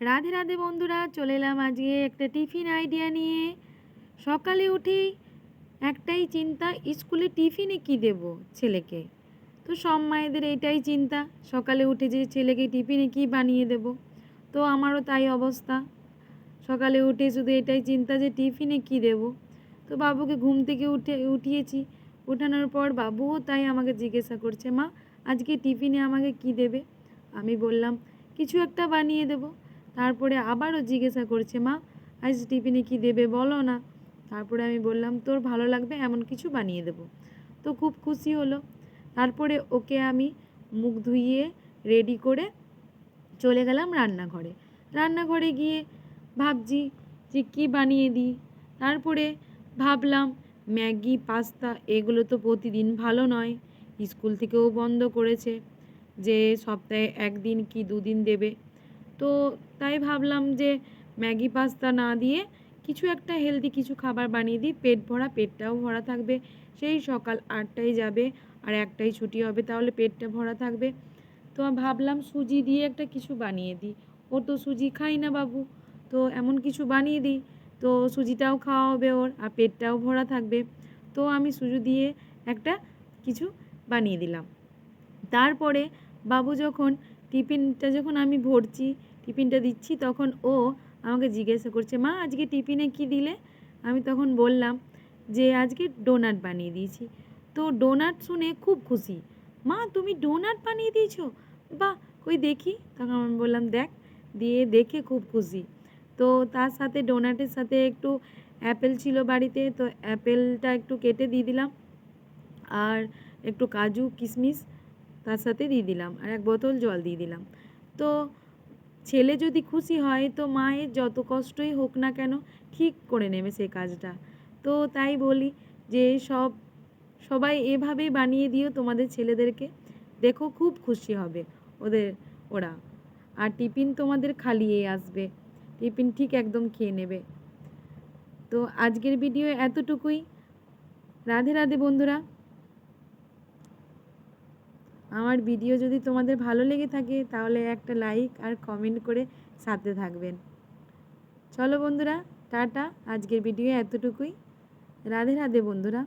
রাধে রাধে বন্ধুরা, চলে এলাম আজকে একটা টিফিন আইডিয়া নিয়ে। সকালে উঠেই একটাই চিন্তা, স্কুলে টিফিনে কি দেব ছেলেকে? তো সব মায়েদের এটাই চিন্তা, সকালে উঠে যে ছেলেকে টিফিনে কি বানিয়ে দেব? তো আমারও তাই অবস্থা। সকালে উঠে শুধু এটাই চিন্তা যে টিফিনে কি দেব? তো বাবুকে ঘুম থেকে উঠে, উঠিয়েছি। উঠানোর পর বাবুও তাই আমাকে জিজ্ঞাসা করছে, মা, আজকে টিফিনে আমাকে কি দেবে? আমি বললাম, কিছু একটা বানিয়ে দেবো। তারপরে আবারও জিজ্ঞাসা করছে, মা, আজ টিফিনে কি দেবে বলো না? তারপরে আমি বললাম, তোর ভালো লাগবে, এমন কিছু বানিয়ে দেবো। তো খুব খুশি হলো। তারপরে ওকে আমি মুখ ধুইয়ে রেডি করে চলে গেলাম রান্নাঘরে। রান্নাঘরে গিয়ে ভাবছি যে কী বানিয়ে দিই? তারপরে ভাবলাম, ম্যাগি, পাস্তা এগুলো তো প্রতিদিন ভালো নয়, স্কুল থেকেও বন্ধ করেছে। যে সপ্তাহে একদিন কি দুদিন দেবে? তো তাই ভাবলাম যে ম্যাগি পাস্তা না দিয়ে কিছু একটা হেলদি কিছু খাবার বানিয়ে দিই। পেট ভরা, পেটটাও ভরা থাকবে। সেই সকাল আটটায় যাবে আর একটাই ছুটি হবে, তাহলে পেটটা ভরা থাকবে। তো ভাবলাম সুজি দিয়ে একটা কিছু বানিয়ে দিই। ও তো সুজি খাই না বাবু, তো এমন কিছু বানিয়ে দিই। তো সুজিটাও খাওয়া হবে ওর আর পেটটাও ভরা থাকবে। তো আমি সুজি দিয়ে একটা কিছু বানিয়ে দিলাম। তারপরে বাবু যখন টিফিনটা যখন আমি ভরছি, টিফিনটা দিচ্ছি, তখন ও আমাকে জিজ্ঞাসা করছে, মা, আজকে টিফিনে কি দিলে? আমি তখন বললাম যে, আজকে ডোনাট বানিয়ে দিয়েছি। তো ডোনাট শুনে খুব খুশি। মা, তুমি ডোনাট বানিয়ে দিয়েছ? বাহ, কই দেখি। তখন আমি বললাম, দেখ। দিয়ে দেখে খুব খুশি। তো তার সাথে, ডোনাটের সাথে একটু অ্যাপেল ছিল বাড়িতে, তো অ্যাপেলটা একটু কেটে দিয়ে দিলাম। আর একটু কাজু, কিশমিশ তার সাথে দিয়ে দিলাম আর এক বোতল জল দিয়ে দিলাম। তো ছেলে যদি খুশি হয়, তো মায়ের যত কষ্টই হোক না কেন ঠিক করে নেবে সে কাজটা। তো তাই বলি যে সব, সবাই এভাবেই বানিয়ে দিও তোমাদের ছেলেদেরকে। দেখো খুব খুশি হবে ওদের, ওরা। আর টিফিন তোমাদের খালিয়ে আসবে। টিফিন ঠিক একদম খেয়ে নেবে। তো আজকের ভিডিও এতটুকুই। রাধে রাধে বন্ধুরা। আমার ভিডিও যদি তোমাদের ভালো লেগে থাকে, তাহলে একটা লাইক আর কমেন্ট করে সাথে থাকবেন। চলো বন্ধুরা, টাটা। আজকের ভিডিও এতটুকুই। রাধে রাধে বন্ধুরা।